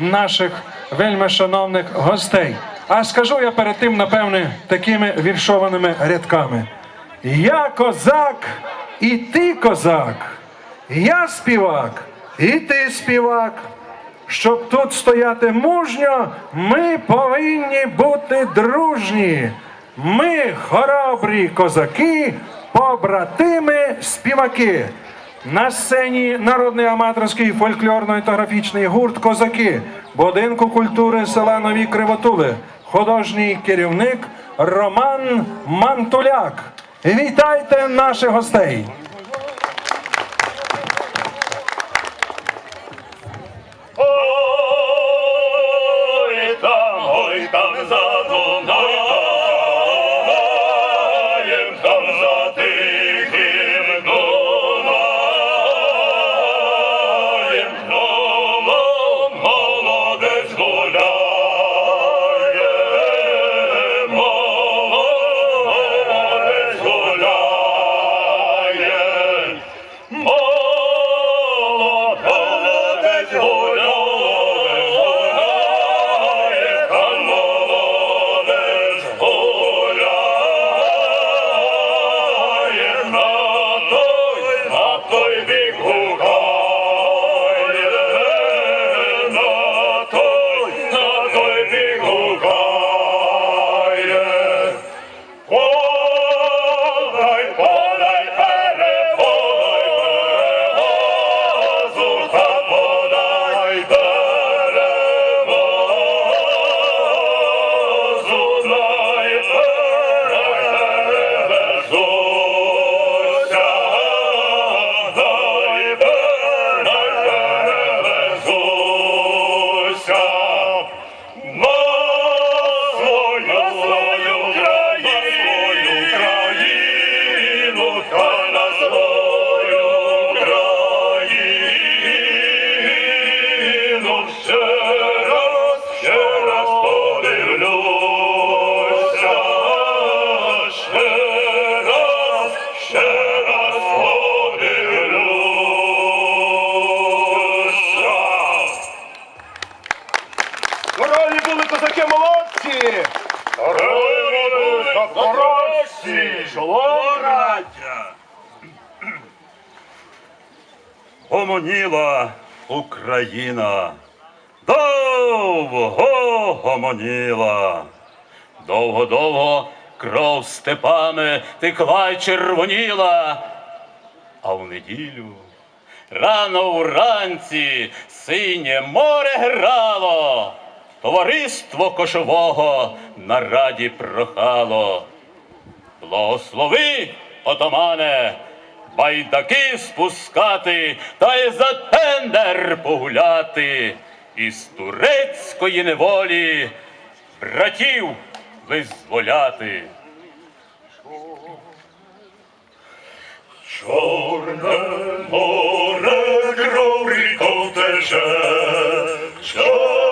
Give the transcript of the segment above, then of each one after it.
наших вельми шановних гостей. А скажу я перед тим, напевне, такими віршованими рядками. Я козак, і ти козак, я співак, і ти співак. Щоб тут стояти мужньо, ми повинні бути дружні. Ми хоробрі козаки, побратими співаки. На сцені народний аматорський фольклорно-етнографічний гурт Козаки будинку культури села Нові Кривотули. Художній керівник Роман Мантуляк. Вітайте наших гостей! Oi, Big Hulk! Козаки молодці! Запорожці! Шолом, браття! Гомоніла Україна, довго гомоніла, довго-довго кров степами текла й червоніла, а в неділю рано вранці синє море грало, товариство кошового на раді прохало. Благослови, отамане, байдаки спускати та й за тендер погуляти, із турецької неволі братів визволяти. Чорне море кров ріков тече, Чорне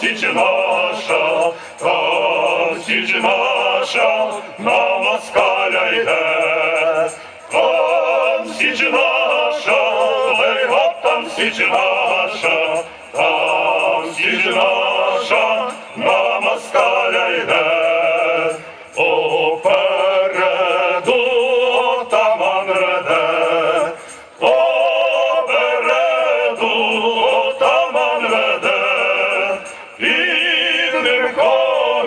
січ наша, там січ наша, на москаля йде, там січ наша, гей там січ наша, там січ наша, на москаля йде,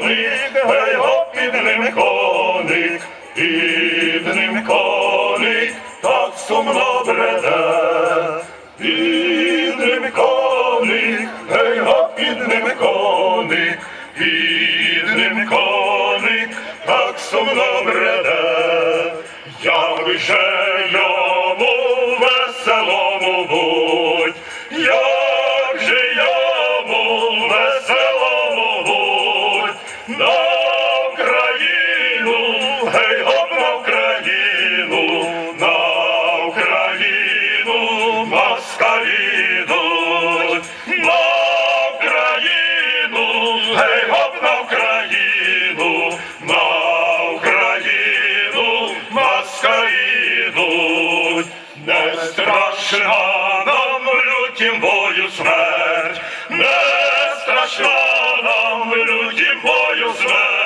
коник, гоп, під ним коник, під ним коник, так сумно бреде, під ним коник, гей гоп, під ним коник, під ним так сумно бреде, як же йому на Україну, гей гоп на Україну, на Україну, москалі йдуть, на Україну, гей гоп на Україну, на Україну, йдуть, не страшна нам лютім бою смерть, нам люди бою смерть.